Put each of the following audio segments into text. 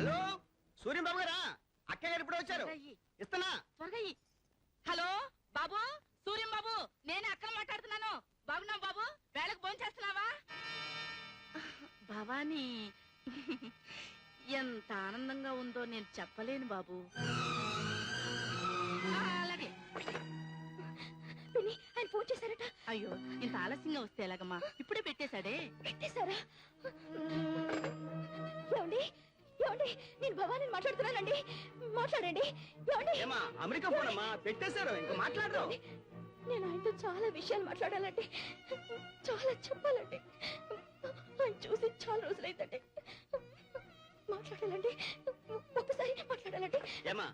Hello Suryam బాబు గారా? అక్కయ్య గారు ఇప్పుడు వచ్చారు. త్వరగా ఇయ్యి. ఇస్తానా త్వరగా ఇయ్యి. హలో బాబు సూర్యం బాబు నేను అక్కడ మాట్లాడుతున్నాను. బాగున్నావు బాబు వేళకు భోజనం చేస్తున్నావా? భవానీ ఎంత ఆనందంగా ఉందో నేను చెప్పలేను బాబు. ఆ, అలాగే. పిన్ని ఆయన ఫోన్ చేశారట. అయ్యో ఇంత ఆలస్యంగా వస్తే ఎలాగమ్మా? ఇప్పుడే పెట్టేశాడే. పెట్టేశారా? ఏమండి? ఏమండి? నేను భవానీ మాట్లాడుతున్నానండి. మాట్లాడండి. ఏమండి? ఏమా అమెరికా ఫోన్ అమ్మా పెట్టేశారు ఇంకా మాట్లాడరు. నేను ఆయనతో చాలా విషయాలు మాట్లాడాలండి. చాలా చెప్పాలండి. ఆయన చూసి చాలా రోజులైందండి. మాట్లాడాలండి. ఒక్కసారి మాట్లాడాలండి. ఏమా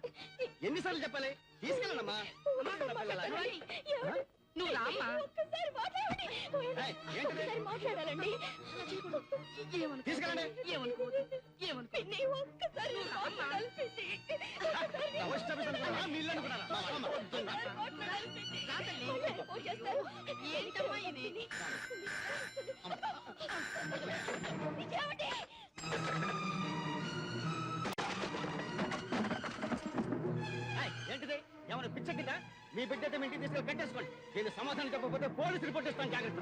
ఎన్నిసార్లు చెప్పాలి? తీసుకెళ్ళనమ్మా భవానీ, నువ్వు రామ్మా ఒక్కసారి మాట్లాడండి ఏయ్, ఏంటిది? ఒక్కసారి మాట్లాడాలండి ఏమనుకో తీసుకెళ్ళండి. ఏమనుకో ఏమనుకో పిన్ని ఒక్కసారి మాట్లాడాలి పిన్ని ఒక్కసారి అవస్థ మీ ఇల్లు అనుకున్నారా? మా అమ్మ. మాట్లాడాలి పిన్ని. రా తల్లి. ఆయన ఫోన్ చేస్తారు. ఏంటమ్మా ఇది? ఏమండి? మీ బిడ్డ ఇంటికి తీసుకెళ్ళి పెట్టేసుకోండి నేను సమాధానం చెప్పకపోతే పోలీసు రిపోర్ట్ ఇస్తాను జాగ్రత్త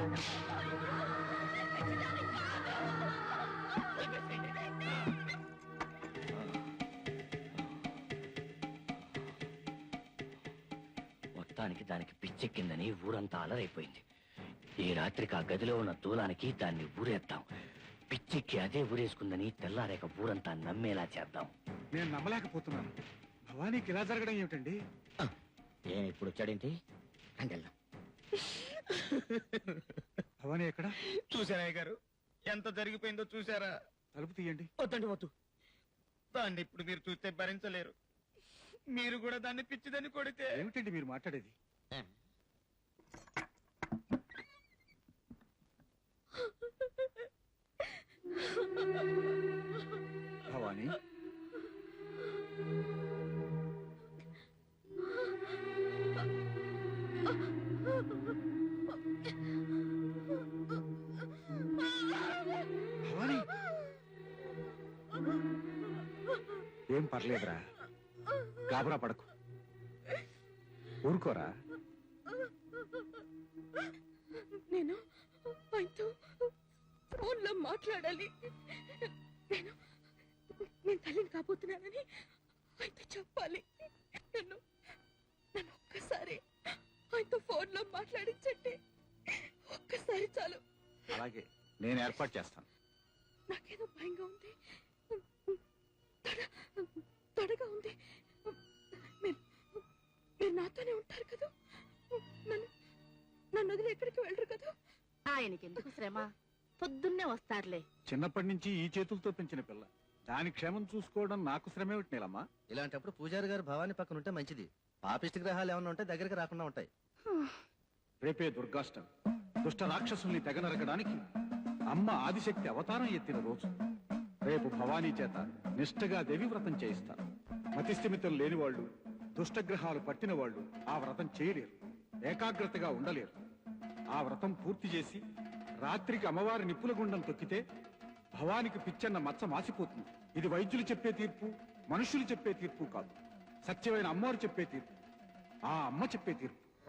Thank you. మొత్తానికి దానికి పిచ్చెక్కిందని ఊరంతా అలరైపోయింది. ఈ రాత్రికి ఆ గదిలో ఉన్న దూలానికి దాన్ని ఊరేద్దాం పిచ్చెక్కి అదే ఊరేసుకుందని తెల్లారేక ఊరంతా నమ్మేలా చేద్దాం. నేను నమ్మలేకపోతున్నాను. భవానీకి ఇలా జరగడం ఏమిటండి? ఏం ఇప్పుడు వచ్చాడేంటి? వెళ్దాం భవానీ ఎక్కడ? చూసారా గారు ఎంత జరిగిపోయిందో చూసారా తలుపు తీయండి. వద్దండి వద్దు. దాన్ని ఇప్పుడు మీరు చూస్తే భరించలేరు. మీరు కూడా దాన్ని పిచ్చిదని కొడితే ఏమిటండి మీరు మాట్లాడేది? భవానీ భవానీ? ఏం పర్లేదురా. గాబరా పడకు. ఊరుకోరా. నేను ఆయనతో ఫోన్లో మాట్లాడాలి. నేను నేను తల్లిని కాబోతున్నానని ఆయనతో చెప్పాలి. నన్ను నన్ను ఒక్కసారి ఆయనతో ఫోన్లో మాట్లాడించండి. ఒక్కసారి చాలు. అలాగే నేను ఏర్పాటు చేస్తాను. నాకేదో భయంగా ఉంది. తడగా ఉంది. మీరు నాతోనే ఉంటారు కదా? నన్ను నన్ను వదిలి ఎక్కడికి వెళ్ళరు కదా? ఆయనకి ఎందుకు శ్రమ? పొద్దున్నే వస్తారులే. చిన్నప్పటి నుంచి ఈ చేతులతో పెంచిన పిల్ల. దాని క్షేమం చూసుకోవడం నాకు శ్రమే నీలమ్మా? ఇలాంటప్పుడు పూజారి గారు భవానీ పక్కన ఉంటే మంచిది. పాపిష్టి గ్రహాలు ఏమైనా ఉంటే దగ్గరికి రాకుండా ఉంటాయి. రేపే దుర్గాష్టమి. దుష్ట రాక్షసుల్ని తెగనరగడానికి అమ్మ ఆదిశక్తి అవతారం ఎత్తిన రోజు. రేపు భవానీ చేత నిష్ఠగా దేవి వ్రతం చేయిస్తారు మతిస్థిమితం లేని వాళ్ళు దుష్టగ్రహాలు పట్టిన వాళ్ళు ఆ వ్రతం చేయలేరు. ఏకాగ్రతగా ఉండలేరు. ఆ వ్రతం పూర్తి చేసి రాత్రికి అమ్మవారి నిప్పుల గుండం తొక్కితే భవానికి పిచ్చన్న మచ్చ మాసిపోతుంది. ఇది వైద్యులు చెప్పే తీర్పు మనుషులు చెప్పే తీర్పు కాదు. సత్యమైన అమ్మవారు చెప్పే తీర్పు. ఆ అమ్మ చెప్పే తీర్పు.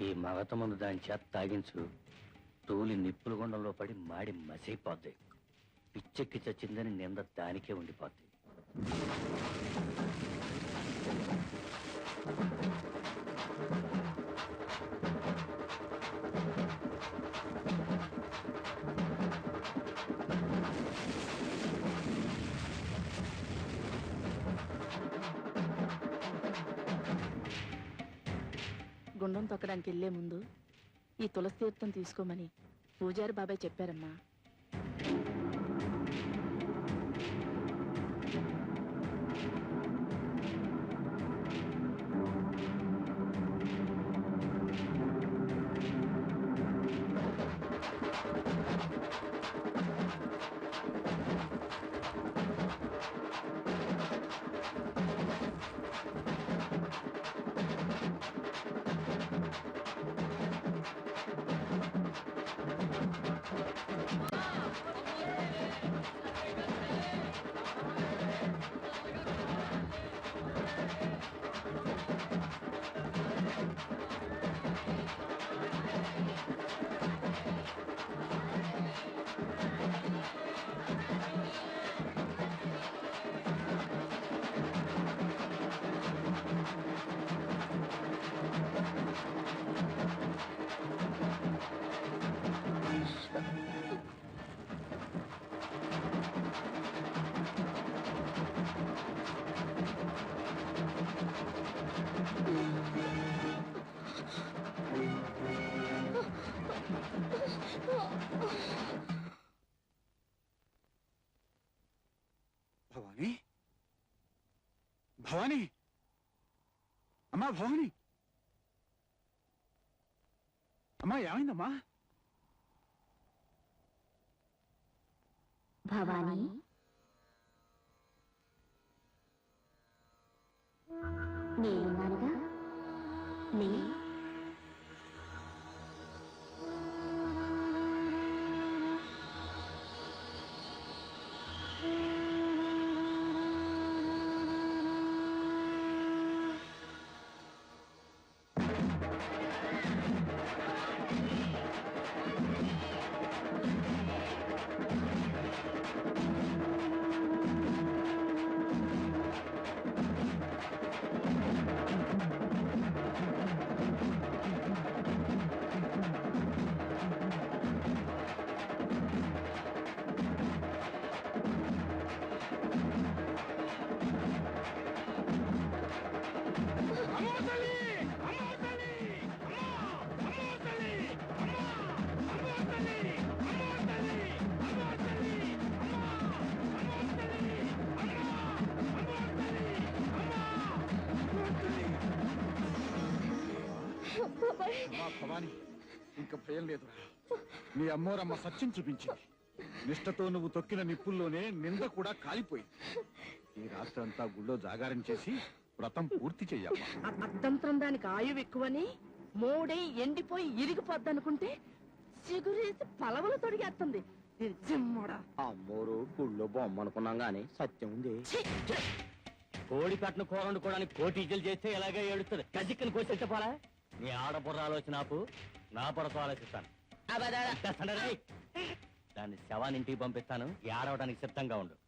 ఈ మగత ముందు దాని చేత తాగించు. తూలి నిప్పుల గుండంలో పడి మాడి మసైపోద్ది పిచ్చెక్కి చచ్చిందని నింద దానికే ఉండిపోద్ది. గుండం తొక్కడానికి వెళ్ళే ముందు ఈ తులసి తీర్థం తీసుకోమని పూజారి బాబాయ్ చెప్పారమ్మా. భవానీ! అమ్మా భవానీ! అమ్మా ఏమైందమ్మా? భవానీ? నేనున్నానుగా? నీ భవానీ ఇంకా భయం లేదురా నీ అమ్మోరమ్మ సత్యం చూపించింది నిష్టతో నువ్వు తొక్కిన నిప్పుల్లోనే నింద కూడా కాలిపోయింది ఈ రాత్రంతా గుళ్ళో జాగారం చేసి వ్రతం పూర్తి చెయ్యమ్మా అర్ధంతరం దానికి ఆయువు ఎక్కువని మూడై ఎండిపోయి ఇరిగిపోద్దనుకుంటే చిగురేసి పలవలు తొడిగేస్తుంది. జిమ్మడా. అమ్మోరు గుళ్ళో బొమ్మ అనుకున్నాం గానీ సత్యం ఉంది. కోడి కట్న కూర వండుకోవడానికి కోటీజలు చేస్తే ఎలాగే ఏడుస్తుంది. కజిక్కని కోసేస్తే పోలా నీ ఆడబుర్ర ఆలోచన ఆపు. నా పొరతో ఆలోచిస్తాను. దాన్ని శవాన్ని ఇంటికి పంపిస్తాను. ఏడవడానికి సిద్ధంగా ఉండు.